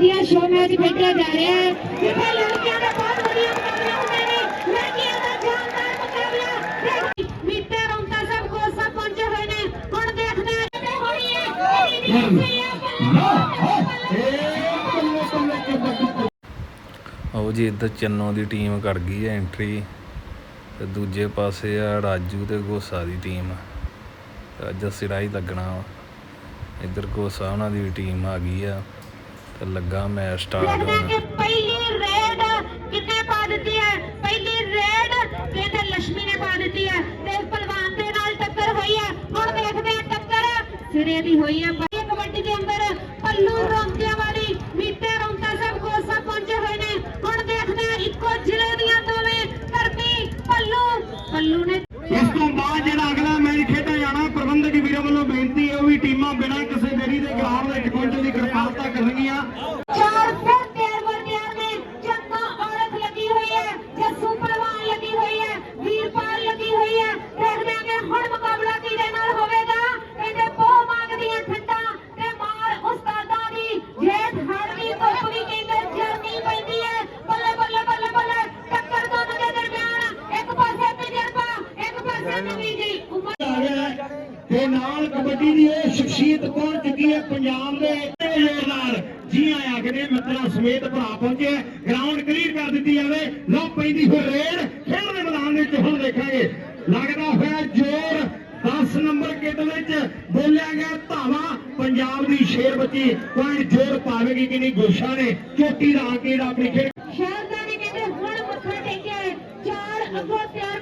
ਵਧੀਆ show match ਖੇਡਿਆ ਜਾ ਰਿਹਾ ਹੈ। ਜਿੱਥੇ ਲੜਕਿਆਂ ਦੇ ਬਹੁਤ ਵਧੀਆ ਮੁਕਾਬਲੇ ਹੁੰਦੇ ਨੇ। ਲੜਕੀਆਂ ਦਾ ਜਾਨਦਾਰ ਮੁਕਾਬਲਾ। ਮੀਤੇ ਰੌਂਤਾ ਸਭ ਕੋਸਾ ਪਹੁੰਚੇ ਹੋਏ ਨੇ। ਹੁਣ ਦੇਖਦੇ ਹਾਂ। ਕਿ ਹੋਣੀ ਹੈ? ਆਓ ਜੀ, ਇੱਧਰ ਚੰਨੋ ਦੀ ਟੀਮ ਕਰ ਗਈ ਹੈ ਐਂਟਰੀ ਤੇ ਦੂਜੇ ਪਾਸੇ ਆ ਰਾਜੂ ਤੇ ਗੋਸਾ ਦੀ ਟੀਮ ਅੱਜ ਸਿਰਾ ਹੀ ਲੱਗਣਾ ਵਾ। ਇੱਧਰ ਗੋਸਾ ਉਹਨਾਂ ਦੀ ਟੀਮ ਆ ਗਈ ਆ। ਤੇ ਲੱਗਾ ਮੈਚ ਸਟਾਰਟ ਲੱਗਦਾ ਕਿ ਪਹਿਲੀ ਰੇਡ ਕਿੰਨੇ ਪਾ ਦਿੱਤੀ ਹੈ? ਪਹਿਲੀ ਰੇਡ ਕਹਿੰਦੇ ਲక్ష్ਮੀ ਨੇ ਪਾ ਦਿੱਤੀ ਹੈ? ਤੇ ਪਹਿਲਵਾਨ ਦੇ ਨਾਲ ਟੱਕਰ ਹੋਈ ਹੈ। ਹੁਣ ਦੇਖਦੇ ਹਾਂ ਟੱਕਰ ਸਿਰੇ ਦੀ ਹੋਈ ਹੈ। ਬਾਈ ਕਬੱਡੀ ਦੇ ਅੰਦਰ ਪੱਲੂ ਰੌਂਤਿਆਂ ਵਾਲੀ ਮੀਤੇ ਰੌਂਤਾ ਸਭ ਕੋਸਾ ਪਹੁੰਚੇ ਹੋਏ ਨੇ ਹੁਣ ਦੇਖਦੇ ਹਾਂ ਇੱਕੋ ਜ਼ਿਲ੍ਹੇ ਦੀਆਂ ਦੋਵੇਂ ਧਰਤੀ ਪੱਲੂ ਪੱਲੂ ਨੇ ਇਸ ਤੋਂ ਬਾਅਦ ਜਿਹੜਾ ਅਗਲਾ ਮੈਚ ਖੇਡਿਆ ਜਾਣਾ ਪ੍ਰਬੰਧਕ ਵੀਰਾਂ ਵੱਲੋਂ ਬੇਨਤੀ ਹੈ ਉਹ ਵੀ ਟੀਮਾਂ ਬਿਨਾਂ ਕਿਸੇ ਦੇਰੀ ਦੇ ਗਰਾਊਂਡ ਵਿੱਚ ਪਹੁੰਚਣ ਦੀ ਕਿਰਪਾਲਤਾ ਕਰਨਗੀਆਂ ਚਾਰ ਫਿਰ ਤਿਆਰ ਬਰ ਤਿਆਰ ਨੇ ਚੰਗਾ ਔਰਤ ਲੱਗੀ ਹੋਈ ਹੈ ਜੱਸੂ ਪਹਿਲਵਾਨ ਲੱਗੀ ਹੋਈ ਹੈ ਵੀਰਪਾਲ ਲੱਗੀ ਹੋਈ ਹੈ ਦੇਖਦੇ ਹਾਂ ਕਿ ਹੁਣ ਮੁਕਾਬਲਾ ਕਿਹਦੇ ਨਾਲ ਹੋਵੇਗਾ ਇਹਦੇ ਬਹੁ ਮੰਗਦੀਆਂ ਠੰਡਾ ਤੇ ਮਾਰ ਉਸਤਾਦਾਂ ਦੀ ਜੇਠ ਹੜ ਦੀ ਧੁੱਪ ਵੀ ਕਹਿੰਦੇ ਜਰਨੀ ਪੈਂਦੀ ਹੈ ਬੱਲੇ ਬੱਲੇ ਬੱਲੇ ਬੱਲੇ ਟੱਕਰ ਦੋਨਾਂ ਦੇ ਦਰਮਿਆਨ ਇੱਕ ਪਾਸੇ ਤਜਰਬਾ ਇੱਕ ਪਾਸੇ ਨਵੀਂ ਜੀ ਉਮਰ ਆ ਗਿਆ ਹੈ ਤੇ ਨਾਲ ਕਬੱਡੀ ਦੀ ਇਹ ਸ਼ਖਸੀਅਤ ਪਹੁੰਚ ਚੁੱਕੀ ਹੈ ਪੰਜਾਬ ਦੇ ਜ਼ੋਰ ਨਾਲ। ਜੀ ਆਇਆਂ ਆਖਦੇ ਮਿੱਤਰਾਂ ਸਮੇਤ ਭਰਾ ਪਹੁੰਚੇ ਗਰਾਊਂਡ ਕਲੀਅਰ ਕਰ ਦਿੱਤੀ ਜਾਵੇ। ਲੋ ਪੈਂਦੀ ਹੋਈ ਰੇਡ। ਖੇਡ ਦੇ ਮੈਦਾਨ ਵਿੱਚ ਹੁਣ ਦੇਖਾਂਗੇ। ਲੱਗਦਾ ਹੋਇਆ ਜ਼ੋਰ 10 ਨੰਬਰ ਕਿੱਟ ਵਿੱਚ ਬੋਲਿਆ ਗਿਆ ਧਾਵਾ। ਪੰਜਾਬ ਦੀ ਸ਼ੇਰ ਬੱਚੀ ਪੁਆਇੰਟ ਜ਼ੋਰ ਪਾਵੇਗੀ ਕਿ ਨਹੀਂ? ਗੋਸ਼ਾ ਨੇ ਚੋਟੀ ਦਾ ਅੰਕੇੜ ਆਪਣੀ ਖੇਡ ਸ਼ਹਿਰਦਾਰ ਨੇ ਕਹਿੰਦੇ ਹੁਣ ਮੱਥਾ ਟੇਕਿਆ ਚਾਰ ਅੱਗੋਂ ਤਿਆਰ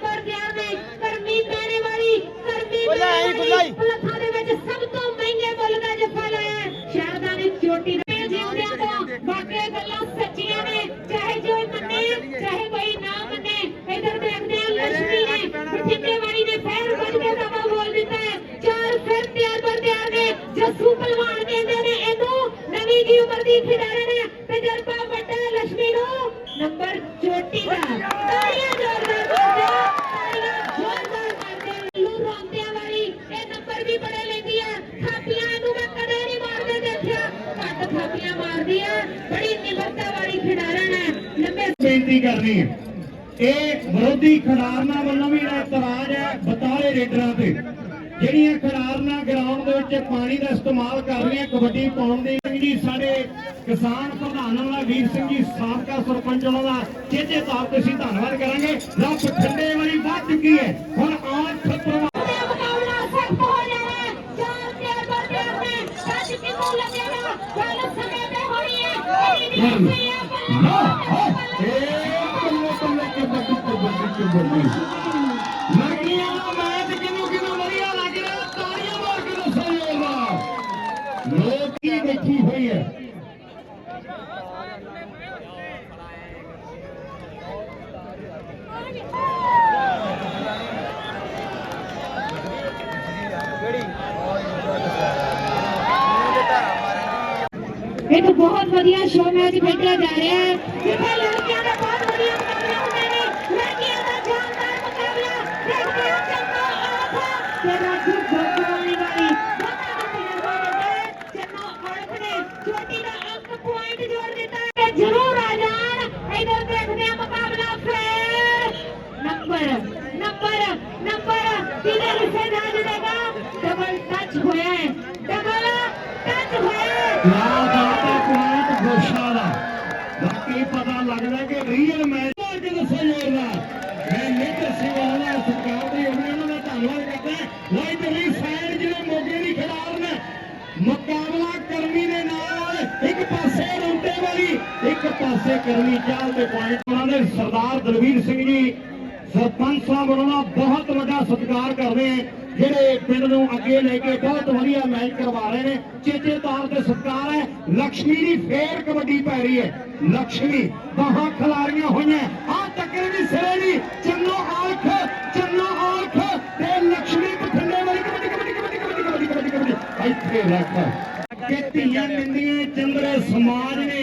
ਕਰਨੀ ਹੈ ਇਹ ਵਿਰੋਧੀ ਖਿਡਾਰਨਾਂ ਵੱਲੋਂ ਵੀ ਜਿਹੜਾ ਇਤਰਾਜ਼ ਹੈ ਬਤਾਲੇ ਰੇਡਰਾਂ ਤੇ। ਜਿਹੜੀਆਂ ਖਿਡਾਰਨਾਂ ਗਰਾਊਂਡ ਦੇ ਵਿੱਚ ਪਾਣੀ ਦਾ ਇਸਤੇਮਾਲ ਕਰ ਰਹੀਆਂ ਕਬੱਡੀ ਪਾਉਣ ਦੇ ਜੀ ਸਾਡੇ ਕਿਸਾਨ ਪ੍ਰਧਾਨਾਂ ਦਾ ਵੀਰ ਸਿੰਘ ਜੀ ਸਾਬਕਾ ਸਰਪੰਚ ਉਹਨਾਂ ਦਾ ਚੇਚੇ ਤੌਰ ਤੇ ਅਸੀਂ ਧੰਨਵਾਦ ਕਰਾਂਗੇ। ਰੱਬ ਠੰਡੇ ਵਾਲੀ ਵੱਧ ਚੁੱਕੀ ਹੈ। ਹੁਣ ਆਠ ਪਰਿਵਾਰ ਦਾ ਮੁਕਾਬਲਾ ਸਖਤ ਹੋ ਜਾਣਾ ਹੈ ਚਾਰ ਤਿਆਰ ਬਰ ਤਿਆਰ ਨੇ ਸੱਚ ਕਿਨੂੰ ਲੱਗੇਗਾ ਗੱਲ ਸਮੇਂ ਤੇ ਹੋਣੀ ਹੈ ਇਹਦੀ ਨਹੀਂ ਲੜਕੀਆਂ ਦਾ ਮੈਚ ਕਿਨੂੰ ਕਿਨੂੰ ਵਧੀਆ ਲੱਗ ਰਿਹਾ ਤਾੜੀਆਂ ਮਾਰ ਕੇ ਦੱਸੋ ਜੋਰਦਾਰ ਲੋਕ ਕੀ ਦੇਖੀ ਹੋਈ ਹੈ ਇੱਕ ਬਹੁਤ ਵਧੀਆ ਸ਼ੋਅ ਮੈਚ ਖੇਡਿਆ ਜਾ ਰਿਹਾ ਹੈ। ਜਿੱਥੇ ਲੜਕਿਆਂ ਦੇ ਬਹੁਤ ਵਧੀਆ ਮੁਕਾਬਲੇ ਹੁੰਦੇ ਨੇ ਲੜਕੀਆਂ ਦਾ ਜਾਨਦਾਰ ਮੁਕਾਬਲਾ। ਦੇਖਦੇ ਹਾਂ। ਚੰਗਾ ਤੇ ਰਾਜੂ ਭੋਗਵਾਲੀ ਵਾਲੀ ਦੋਨਾਂ ਦਾ ਤਜਰਬਾ ਵੱਡਾ ਹੈ ਚੰਨੋ ਔਰਤ ਨੇ ਚੋਟੀ ਦਾ ਅੰਕ ਪੁਆਇੰਟ ਜੋੜ ਦਿੱਤਾ ਹੈ ਤੇ ਜ਼ਰੂਰ ਆ ਜਾਣ ਇਧਰ ਦੇਖਦੇ ਹਾਂ ਮੁਕਾਬਲਾ ਫੇਰ ਨੰਬਰ ਨੰਬਰ ਨੰਬਰ ਕਿਹਦੇ ਹਿੱਸੇ ਜਾ ਜੁੜੇਗਾ ਡਬਲ ਟੱਚ ਹੋਇਆ ਹੈ ਡਬਲ ਟੱਚ ਹੋਇਆ ਹੈ ਕਿਆ ਬਾਤ ਹੈ ਪੁਆਇੰਟ ਗੋਸ਼ਾ ਦਾ ਬਾਕੀ ਪਤਾ ਲੱਗਦਾ ਕਿ ਰੀਅਲ ਮੈਚ ਮਾਰ ਕੇ ਦੱਸੋ ਜੋਰਦਾਰ ਮੈਂ ਮੇਜਰ ਸਿੰਘ ਵਾਲਾ ਸਰਕਾਰ ਦੀ ਉਹਨਾਂ ਦਾ ਲਾਈਟਲੀ ਸਾਈਡ ਜਿਹੜੇ ਮੋਗੇ ਦੀ ਖਿਡਾਰਨ ਮੁਕਾਬਲਾ ਕਰਮੀ ਦੇ ਨਾਲ, ਇੱਕ ਪਾਸੇ ਰੋਟੇ ਵਾਲੀ, ਇੱਕ ਪਾਸੇ ਕਰਮੀ ਚਾਲ ਦੇ ਪੁਆਇੰਟ ਉਹਨਾਂ ਦੇ ਸਰਦਾਰ ਦਲਵੀਰ ਸਿੰਘ ਜੀ। ਸਰਪੰਚ ਸਾਹਿਬ, ਉਹਨਾਂ ਦਾ ਬਹੁਤ ਵੱਡਾ ਸਤਿਕਾਰ ਕਰਦੇ ਆ, ਜਿਹੜੇ ਪਿੰਡ ਨੂੰ ਅੱਗੇ ਲੈ ਕੇ ਬਹੁਤ ਵਧੀਆ ਮੈਚ ਕਰਵਾ ਰਹੇ ਨੇ। ਚੇਤੇ ਤਾਰ ਤੇ ਸਤਕਾਰ ਹੈ। ਲక్ష్ਮੀ ਦੀ ਫੇਰ ਕਬੱਡੀ ਪੈ ਰਹੀ ਹੈ। ਲక్ష్ਮੀ ਬਾਹਾਂ ਖਿਲਾਰੀਆਂ ਹੋਈਆਂ। ਆ ਟੱਕਰ ਵੀ ਸਿਰੇ ਦੀ ਕੇ ਰੱਖ ਕਿ ਧੀਆਂ ਨਿੰਦੀਆਂ ਚੰਦਰਾ ਸਮਾਜ ਨੇ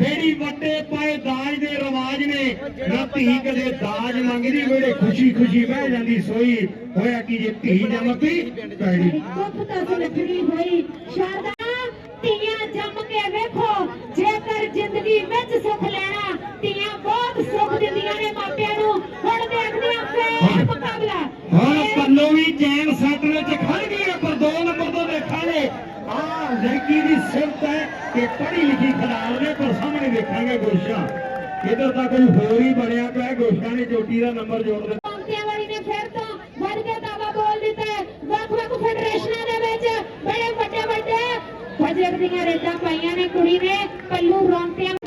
ਜਿਹੜੀ ਵੱਡੇ ਪਾਏ ਦਾਜ ਦੇ ਰਿਵਾਜ ਨੇ। ਨਾ ਧੀ ਕਦੇ ਦਾਜ ਮੰਗਦੀ ਵੇੜੇ ਖੁਸ਼ੀ ਖੁਸ਼ੀ ਬਹਿ ਜਾਂਦੀ ਸੋਈ ਹੋਇਆ ਕਿ ਜੇ ਧੀ ਜੰਮਤੀ ਪੈੜੀ। ਗੁੱਪ ਤਸ ਲਿਖਣੀ ਹੋਈ। ਸ਼ਾਰਦਾ ਧੀਆਂ ਜੰਮ ਕੇ ਵੇਖੋ ਜੇਕਰ ਜ਼ਿੰਦਗੀ ਵਿੱਚ ਸੁਖ ਲੈਣਾ ਧੀਆਂ ਬਹੁਤ ਸੁਖ ਦਿੰਦੀਆਂ ਨੇ ਮਾਪਿਆਂ ਨੂੰ। ਹੁਣ ਦੇਖਦੇ ਆ ਫੇਰ ਮੁਕਾਬਲਾ। ਹਾਂ ਪੱਲੋ ਵੀ ਚੈਨ ਸੱਟ ਵਿੱਚ ਖੜ ਗਈ ਪਰ ਦੋ ਲੜਕੀ ਦੀ ਸਿਫਤ ਹੈ ਕਿ ਪੜ੍ਹੀ ਲਿਖੀ ਖਿਡਾਰ ਨੇ ਪਰ ਸਾਹਮਣੇ ਵੇਖਾਂਗੇ ਗੋਸ਼ਾ। ਇਧਰ ਤਾਂ ਕੋਈ ਹੋਰ ਹੀ ਬਣਿਆ ਪਿਆ ਗੋਸ਼ਾ ਨੇ ਚੋਟੀ ਦਾ ਨੰਬਰ ਜੋੜ ਦਿੱਤਾ। ਫਿਰ ਬੋਲ ਦਿੱਤਾ ਵੱਖ-ਵੱਖ ਫੈਡਰੇਸ਼ਨਾਂ ਦੇ ਵਿੱਚ ਵੱਡੇ ਵੱਡੇ ਦੀਆਂ ਰੇਡਾਂ ਪਾਈਆਂ ਨੇ ਕੁੜੀ ਨੇ। ਪੱਲੂ ਰੌਂਤਿਆਂ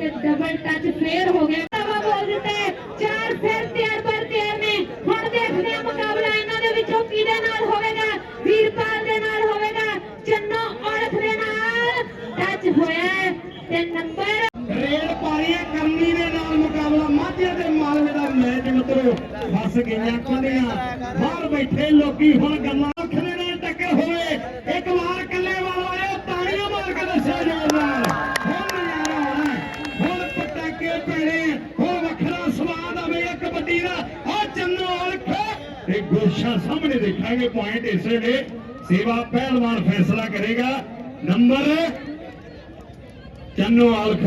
ਜਾਏ ਤੇ ਡਬਲ ਟੱਚ ਫੇਰ ਹੋ ਗਿਆ। ਤਵਾ ਬੋਲ ਦਿੱਤਾ ਹੈ। ਚਾਰ ਫੇਰ ਤਿਆਰ ਪਰ ਤਿਆਰ ਹੁਣ ਦੇਖਦੇ ਆ ਮੁਕਾਬਲਾ ਇਹਨਾਂ ਦੇ ਵਿੱਚੋਂ ਕਿਹਦੇ ਨਾਲ ਹੋਵੇਗਾ, ਵੀਰਪਾਲ ਦੇ ਨਾਲ ਹੋਵੇਗਾ, ਚੰਨੋ ਔਲਖ ਦੇ ਨਾਲ। ਟੱਚ ਹੋਇਆ ਤੇ ਨੰਬਰ ਰੇਡ ਪਾਰੀਆਂ ਕਰਨੀ ਦੇ ਨਾਲ ਮੁਕਾਬਲਾ, ਮਾਝੇ ਤੇ ਮਾਲਵੇ ਦਾ ਮੈਚ ਮਿੱਤਰੋ, ਫਸ ਗਈਆਂ ਕੰਡੀਆਂ। ਬਾਹਰ ਬੈਠੇ ਲੋਕੀ ਹੁਣ ਗੱਲਾਂ ਤੇ ਸਾਹਮਣੇ ਦੇਖਾਂਗੇ ਪੁਆਇੰਟ ਇਸ ਵੇਲੇ ਸੇਵਾ ਪਹਿਲਵਾਨ ਫੈਸਲਾ ਕਰੇਗਾ। ਨੰਬਰ ਚੰਨੋ ਆਲਖ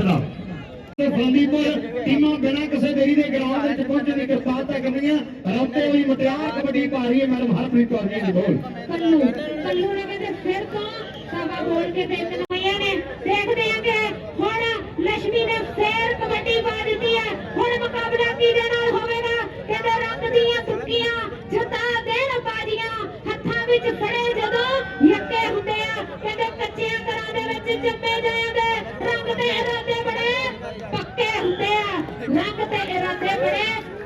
ਤੇ ਫਰੰਦੀਪੁਰ ਟੀਮਾਂ ਬਿਨਾਂ ਕਿਸੇ ਦੇਰੀ ਦੇ ਗਰਾਊਂਡ ਵਿੱਚ ਪਹੁੰਚਣ ਦੀ ਕਿਰਪਾਲਤਾ ਕਰਨੀਆਂ। ਰੌਤੇ ਹੋਈ ਮੁਟਿਆਰ ਕਬੱਡੀ ਪਾ ਰਹੀ ਹੈ, ਮੈਡਮ ਹਰਪ੍ਰੀਤ ਕੌਰ ਜੀ ਦੀ ਬੋਲ ਕੱਲੂ ਕੱਲੂ ਨੇ ਕਹਿੰਦੇ ਫਿਰ ਤੋਂ ਸਵਾ ਬੋਲ ਕੇ ਤੇ ਇੱਕ ਨਵੀਆਂ ਨੇ ਦੇਖਦੇ ਆ ਕਿ ਹੁਣ ਲక్ష్ਮੀ ਨੇ ਫੇਰ ਕਬੱਡੀ ਪਾ ਦਿੱਤੀ ਹੈ ਹੁਣ ਮੁਕਾਬਲਾ ਕਿਹਦੇ ਨਾਲ ਹੋਵੇਗਾ ਕਹਿੰਦੇ ਰੰਗ ਦੀਆਂ ਤੁੱਕੀਆਂ ਜਤਾ ਦੇਣ ਬਾਜੀਆਂ ਹੱਥਾਂ ਵਿੱਚ ਫੜੇ ਜਦੋਂ ਯੱਕੇ ਹੁੰਦੇ ਆ ਕਹਿੰਦੇ ਕੱਚਿਆਂ ਘਰਾਂ ਦੇ ਵਿੱਚ ਜੰਮੇ ਜਾਂਦੇ ਰੰਗ ਤੇ ਇਰਾਦੇ ਬੜੇ ਪੱਕੇ ਹੁੰਦੇ ਆ ਰੰਗ ਤੇ ਇਰਾਦੇ ਬੜੇ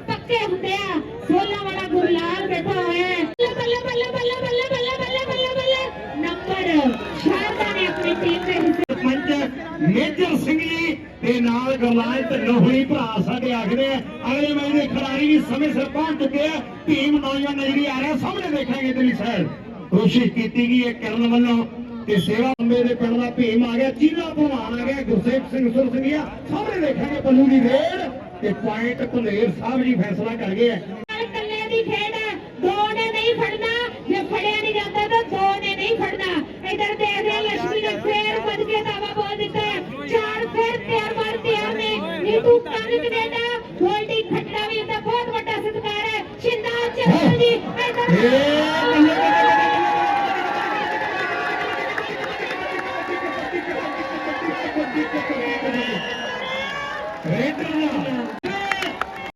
ਪੱਕੇ ਹੁੰਦੇ ਆ। ਸੋਲਾ ਵਾਲਾ ਗੁਰਲਾਲ ਬੈਠਾ ਹੋਇਆ ਹੈ। ਬੱਲੇ ਬੱਲੇ ਬੱਲੇ ਬੱਲੇ ਬੱਲੇ ਬੱਲੇ ਬੱਲੇ ਬੱਲੇ ਨੰਬਰ ਸ਼ਾਰਦਾ ਨੇ ਆਪਣੀ ਟੀਮ ਦੇ ਹਿੱਸੇ ਸਰਪੰਚ ਮੇਜਰ ਸਿੰਘ ਜੀ ਤੇ ਨਾਲ ਗੁਰਲਾਲ ਢਿੱਲੋਂ ਹੋਈ ਭਰਾ ਸਾਡੇ ਆਖਦੇ ਆ, ਅਗਲੇ ਮੈਚ ਦੇ ਖਿਡਾਰੀ ਵੀ ਸਮੇਂ ਸਿਰ ਪਹੁੰਚ ਚੁੱਕੇ ਆ। ਟੀਮ ਨੌਜਵਾਨ ਨਜ਼ਰੀ ਆ ਰਿਹਾ ਸਾਹਮਣੇ ਦੇਖਾਂਗੇ ਇਧਰਲੀ ਸਾਈਡ ਕੋਸ਼ਿਸ਼ ਕੀਤੀ ਗਈ ਹੈ ਕਰਨ ਵੱਲੋਂ। ਤੇ ਸੇਵਾ ਬੰਬੇ ਦੇ ਪਿੰਡ ਦਾ ਭੀਮ ਆ ਗਿਆ ਚੀਲਾ ਭਲਵਾਨ ਆ ਗਿਆ ਗੁਰਸੇਵ ਸਿੰਘ ਸੁਰ ਸਿੰਘੀਆ ਸਾਹਮਣੇ ਦੇਖਾਂਗੇ ਪੱਲੂ ਦੀ ਰੇਡ ਤੇ ਪੁਆਇੰਟ ਭੁਲੇਰ ਸਾਹਿਬ ਜੀ ਫੈਸਲਾ ਕਰ ਗਏ ਦੀ ਖੇਡ ਹੈ ਦੋ ਨੇ ਨਹੀਂ ਫੜਨਾ ਜੇ ਫੜਿਆ ਨਹੀਂ ਜਾਂਦਾ ਤਾਂ ਦੋ ਨੇ ਨਹੀਂ ਫੜਨਾ। ਇਧਰ ਦੇਖਦੇ ਹਾਂ ਲక్ష్ਮੀ ਨੇ ਫੇਰ ਵੱਧ ਕੇ ਦਾਵਾ ਬੋਲ ਦਿੱਤਾ ਹੈ ਚਾਰ ਫੇਰ ਤਿਆਰ ਮਾਰ ਤਿਆਰ ਨੇ ਨੀਤੂ ਕੰਨ ਕੈਨੇਡਾ ਗੋਲਡੀ ਖੱਟੜਾ ਵੀ ਇਹਦਾ ਬਹੁਤ ਵੱਡਾ ਸਤਿਕਾਰ ਹੈ। ਸ਼ਿੰਦਾ ਚੱਲ ਜੀ ਇਧਰ